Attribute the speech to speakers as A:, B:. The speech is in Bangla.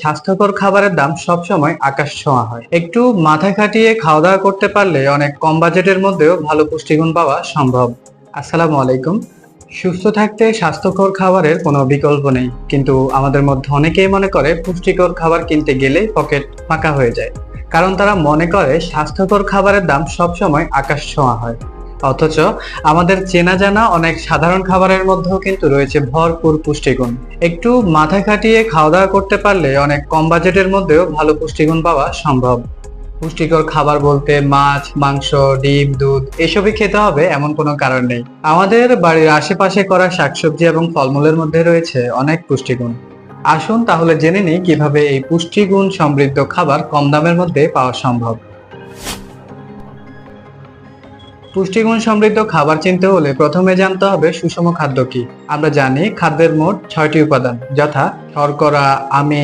A: স্বাস্থ্যকর খাবারের দাম সবসময় আকাশ ছোঁয়া হয়। একটু মাথা খাটিয়ে খাওয়া দাওয়া করতে পারলে অনেক কম বাজেটের মধ্যেও ভালো পুষ্টিগুণ পাওয়া সম্ভব। আসসালামু আলাইকুম। সুস্থ থাকতে স্বাস্থ্যকর খাবারের কোনো বিকল্প নেই, কিন্তু আমাদের মধ্যে অনেকেই মনে করে পুষ্টিকর খাবার কিনতে গেলেই পকেট ফাঁকা হয়ে যায়। কারণ তারা মনে করে স্বাস্থ্যকর খাবারের দাম সবসময় আকাশ ছোঁয়া হয়। অথচ আমাদের চেনা জানা অনেক সাধারণ খাবারের মধ্যেও কিন্তু রয়েছে ভরপুর পুষ্টিগুণ। একটু মাথা খাটিয়ে খাওয়া দাওয়া করতে পারলে অনেক কম বাজেটের মধ্যেও ভালো পুষ্টিগুণ পাওয়া সম্ভব। পুষ্টিকর খাবার বলতে মাছ, মাংস, ডিম, দুধ, এসবই খেতে হবে এমন কোনো কারণ নেই। আমাদের বাড়ির আশেপাশে করা শাকসবজি এবং ফলমূলের মধ্যে রয়েছে অনেক পুষ্টিগুণ। আসুন তাহলে জেনে নিই কীভাবে এই পুষ্টিগুণ সমৃদ্ধ খাবার কম দামের মধ্যে পাওয়া সম্ভব। পুষ্টিগুণ সমৃদ্ধ খাবার চিনতে হলে প্রথমে জানতে হবে সুষম খাদ্য কি। আমরা জানি খাদ্যের মোট ছয়টি উপাদান, যথা শর্করা, আমিষ